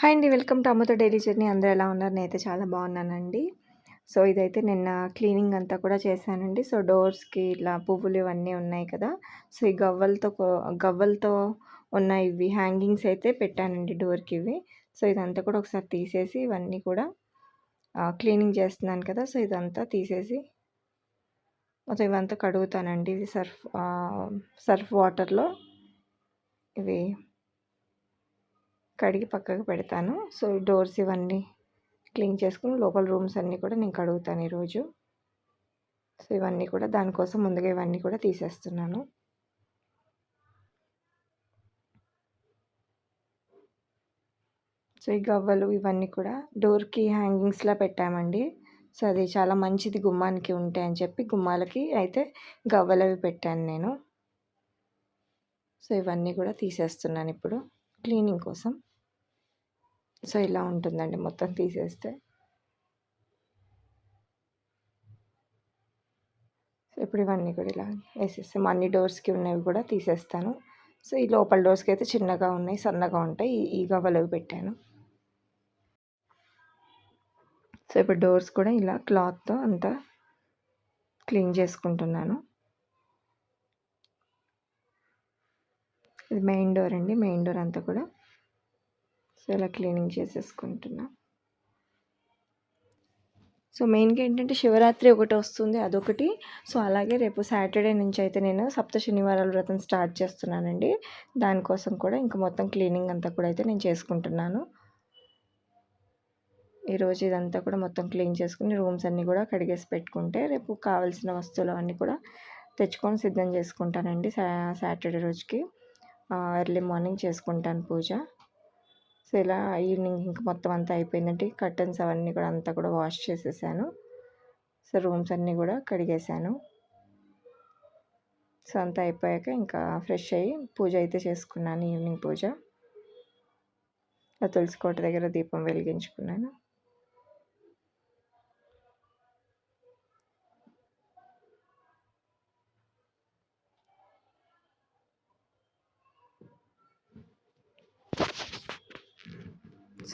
Hi అండి. Welcome to అమ్మతో daily journey. అందరూ ఎలా ఉన్నారు? నేనైతే చాలా బాగున్నానండి. సో ఇదైతే నిన్న క్లీనింగ్ అంతా కూడా చేశానండి. సో డోర్స్కి ఇట్లా పువ్వులు ఇవన్నీ ఉన్నాయి కదా. సో ఈ గవ్వలతో గవ్వలతో ఉన్న ఇవి హ్యాంగింగ్స్ అయితే పెట్టానండి డోర్కి ఇవి. సో ఇదంతా కూడా ఒకసారి తీసేసి ఇవన్నీ కూడా క్లీనింగ్ చేస్తున్నాను కదా. సో ఇదంతా తీసేసి మొత్తం ఇవంతా కడుగుతానండి. ఇది సర్ఫ్ సర్ఫ్ వాటర్లో ఇవి కడిగి పక్కకు పెడతాను. సో డోర్స్ ఇవన్నీ క్లీన్ చేసుకుని లోపల రూమ్స్ అన్నీ కూడా నేను కడుగుతాను ఈరోజు. సో ఇవన్నీ కూడా దానికోసం ముందుగా ఇవన్నీ కూడా తీసేస్తున్నాను. సో ఈ గవ్వలు ఇవన్నీ కూడా డోర్కి హ్యాంగింగ్స్లా పెట్టామండి. సో అది చాలా మంచిది గుమ్మానికి ఉంటాయని చెప్పి గుమ్మాలకి అయితే గవ్వలు అవి పెట్టాను నేను. సో ఇవన్నీ కూడా తీసేస్తున్నాను ఇప్పుడు. క్లీనింగ్ కోసం. సో ఇలా ఉంటుందండి మొత్తం తీసేస్తే. సో ఇప్పుడు ఇవన్నీ కూడా ఇలా వేసేస్తాం అన్ని డోర్స్కి ఉన్నవి కూడా తీసేస్తాను. సో ఈ లోపల డోర్స్కి అయితే చిన్నగా ఉన్నాయి సన్నగా ఉంటాయి. ఈ గవ్వలవి పెట్టాను. సో ఇప్పుడు డోర్స్ కూడా ఇలా క్లాత్తో అంతా క్లీన్ చేసుకుంటున్నాను. ఇది మెయిన్ డోర్ అండి మెయిన్ డోర్ అంతా కూడా. సో ఇలా క్లీనింగ్ చేసేసుకుంటున్నా. సో మెయిన్గా ఏంటంటే శివరాత్రి ఒకటి వస్తుంది అదొకటి. సో అలాగే రేపు సాటర్డే నుంచి అయితే నేను సప్త శనివారాల వ్రతం స్టార్ట్ చేస్తున్నానండి. దానికోసం కూడా ఇంకా మొత్తం క్లీనింగ్ అంతా కూడా అయితే నేను చేసుకుంటున్నాను. ఈరోజు ఇదంతా కూడా మొత్తం క్లీన్ చేసుకుని రూమ్స్ అన్నీ కూడా కడిగేసి పెట్టుకుంటే రేపు కావాల్సిన వస్తువులు అన్నీ కూడా తెచ్చుకొని సిద్ధం చేసుకుంటానండి సాటర్డే రోజుకి. ఎర్లీ మార్నింగ్ చేసుకుంటాను పూజ. సో ఇలా ఈవినింగ్ ఇంక మొత్తం అంతా అయిపోయిందంటే కర్టన్స్ అవన్నీ కూడా అంతా కూడా వాష్ చేసేసాను. సో రూమ్స్ అన్నీ కూడా కడిగేసాను. సో అంతా అయిపోయాక ఇంకా ఫ్రెష్ అయ్యి పూజ అయితే చేసుకున్నాను ఈవినింగ్ పూజ. తులసి కోట దగ్గర దీపం వెలిగించుకున్నాను.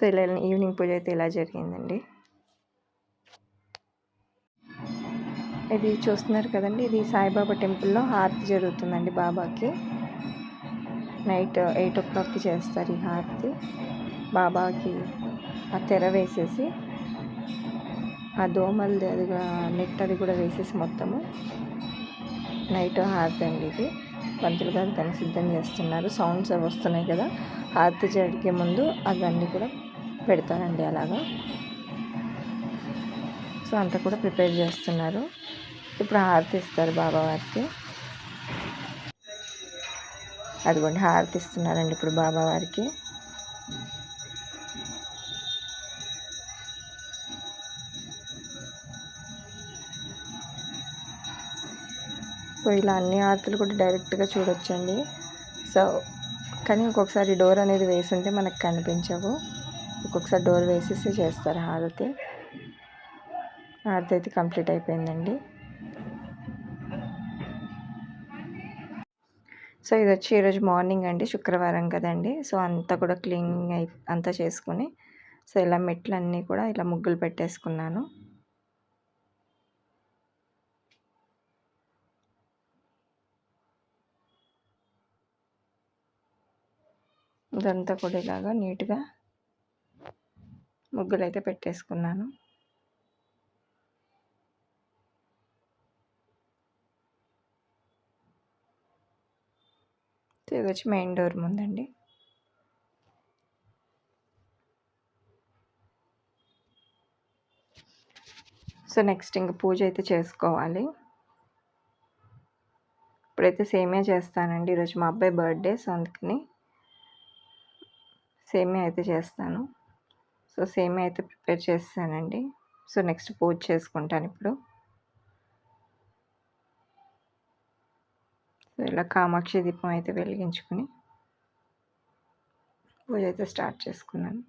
సో ఇలా ఈవినింగ్ పూజ అయితే ఇలా జరిగిందండి. ఇది చూస్తున్నారు కదండి ఇది సాయిబాబా టెంపుల్లో హారతి జరుగుతుందండి బాబాకి. నైట్ ఎయిట్ ఓ క్లాక్కి చేస్తారు ఈ హారతి. బాబాకి ఆ తెర వేసేసి ఆ దోమలది అది నెట్ అది కూడా వేసేసి మొత్తము. నైట్ హారతి అండి ఇది. పంతులు గారు దాన్ని సిద్ధం చేస్తున్నారు. సౌండ్స్ అవి వస్తున్నాయి కదా. హారతి జరిగే ముందు అవన్నీ కూడా పెడతారండి అలాగా. సో అంతా కూడా ప్రిపేర్ చేస్తున్నారు. ఇప్పుడు హారతి ఇస్తారు బాబావారికి అదిగోండి హారతి ఇస్తున్నారండి ఇప్పుడు బాబావారికి సో ఇలా అన్ని ఆర్తులు కూడా డైరెక్ట్గా చూడొచ్చండి. సో కానీ ఒక్కొక్కసారి డోర్ అనేది వేసి ఉంటే మనకు కనిపించవు. ఒక్కొక్కసారి డోర్ వేసేసి చేస్తారు హారతి. హారతి అయితే కంప్లీట్ అయిపోయిందండి. సో ఇది వచ్చి ఈరోజు మార్నింగ్ అండి శుక్రవారం కదండి. సో అంతా కూడా క్లీనింగ్ అయి అంతా చేసుకుని సో ఇలా మెట్లన్నీ కూడా ఇలా ముగ్గులు పెట్టేసుకున్నాను. ఇదంతా కూడా ఇలాగా నీట్గా ముగ్గులు అయితే పెట్టేసుకున్నాను. ఇది వచ్చి మెయిన్ డోర్ ముందండి. సో నెక్స్ట్ ఇంక పూజ అయితే చేసుకోవాలి. ఇప్పుడైతే సేమియా చేస్తానండి. ఈరోజు మా అబ్బాయి బర్త్డే సో అందుకని సేమియా అయితే చేస్తాను. సో సేమ్ అయితే ప్రిపేర్ చేస్తానండి. సో నెక్స్ట్ పూజ చేసుకుంటాను ఇప్పుడు. సో ఇలా కామాక్షి దీపం అయితే వెలిగించుకుని పూజ అయితే స్టార్ట్ చేసుకున్నాను.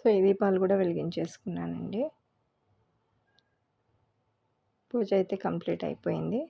సో ఈ దీపాలు కూడా వెలిగించేసుకున్నానండి. పూజ అయితే కంప్లీట్ అయిపోయింది.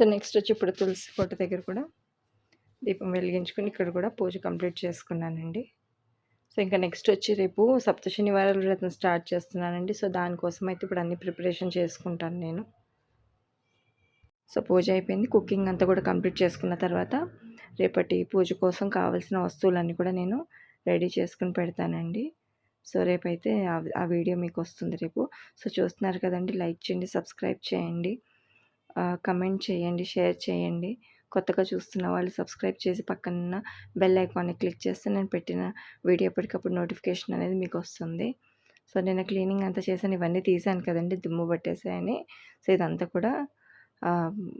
సో నెక్స్ట్ వచ్చి ఇప్పుడు తులసి కోట దగ్గర కూడా దీపం వెలిగించుకుని ఇక్కడ కూడా పూజ కంప్లీట్ చేసుకున్నానండి. సో ఇంకా నెక్స్ట్ వచ్చి రేపు సప్త శనివారాల వ్రతం స్టార్ట్ చేస్తున్నానండి. సో దానికోసం అయితే ఇప్పుడు అన్ని ప్రిపరేషన్ చేసుకుంటాను నేను. సో పూజ అయిపోయింది. కుకింగ్ అంతా కూడా కంప్లీట్ చేసుకున్న తర్వాత రేపటి పూజ కోసం కావాల్సిన వస్తువులన్నీ కూడా నేను రెడీ చేసుకుని పెడతానండి. సో రేపైతే ఆ వీడియో మీకు వస్తుంది రేపు. సో చూస్తున్నారు కదండి లైక్ చేయండి సబ్స్క్రైబ్ చేయండి. కమెంట్ చేయండి షేర్ చేయండి. కొత్తగా చూస్తున్న వాళ్ళు సబ్స్క్రైబ్ చేసి పక్కన బెల్ ఐకాన్ని క్లిక్ చేస్తే నేను పెట్టిన వీడియో ఎప్పటికప్పుడు నోటిఫికేషన్ అనేది మీకు వస్తుంది. సో నేను క్లీనింగ్ అంతా చేశాను. ఇవన్నీ తీసాను కదండి దుమ్ము పట్టేసాయని. సో ఇదంతా కూడా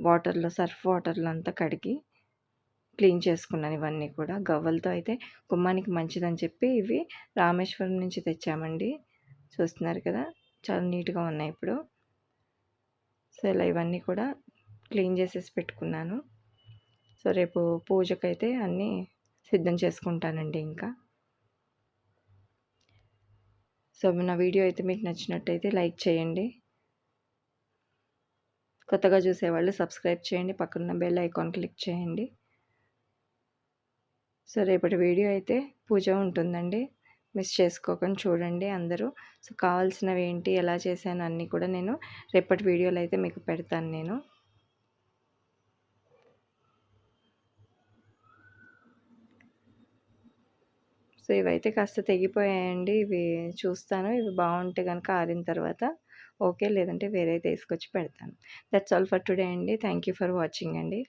వాటర్లో సర్ఫ్ వాటర్లో అంతా కడిగి క్లీన్ చేసుకున్నాను ఇవన్నీ కూడా. గవ్వలతో అయితే గుమ్మానికి మంచిదని చెప్పి ఇవి రామేశ్వరం నుంచి తెచ్చామండి. చూస్తున్నారు కదా చాలా నీట్గా ఉన్నాయి ఇప్పుడు. సో ఇలా ఇవన్నీ కూడా క్లీన్ చేసేసి పెట్టుకున్నాను. సో రేపు పూజకైతే అన్నీ సిద్ధం చేసుకుంటానండి ఇంకా. సో నా వీడియో అయితే మీకు నచ్చినట్టయితే లైక్ చేయండి. కొత్తగా చూసేవాళ్ళు సబ్స్క్రైబ్ చేయండి. పక్కన బెల్ ఐకాన్ క్లిక్ చేయండి. సో రేపటి వీడియో అయితే పూజ ఉంటుందండి. మిస్ చేసుకోకుండా చూడండి అందరూ. సో కావాల్సినవి ఏంటి ఎలా చేశాను అన్నీ కూడా నేను రేపటి వీడియోలో అయితే మీకు పెడతాను నేను. సో ఇవైతే కాస్త తెగిపోయాయండి. ఇవి చూస్తాను. ఇవి బాగుంటే కనుక ఆరిన తర్వాత ఓకే లేదంటే వేరే తీసుకొచ్చి పెడతాను. దట్స్ ఆల్ ఫర్ టుడే అండి. థ్యాంక్ యూ ఫర్ వాచింగ్ అండి.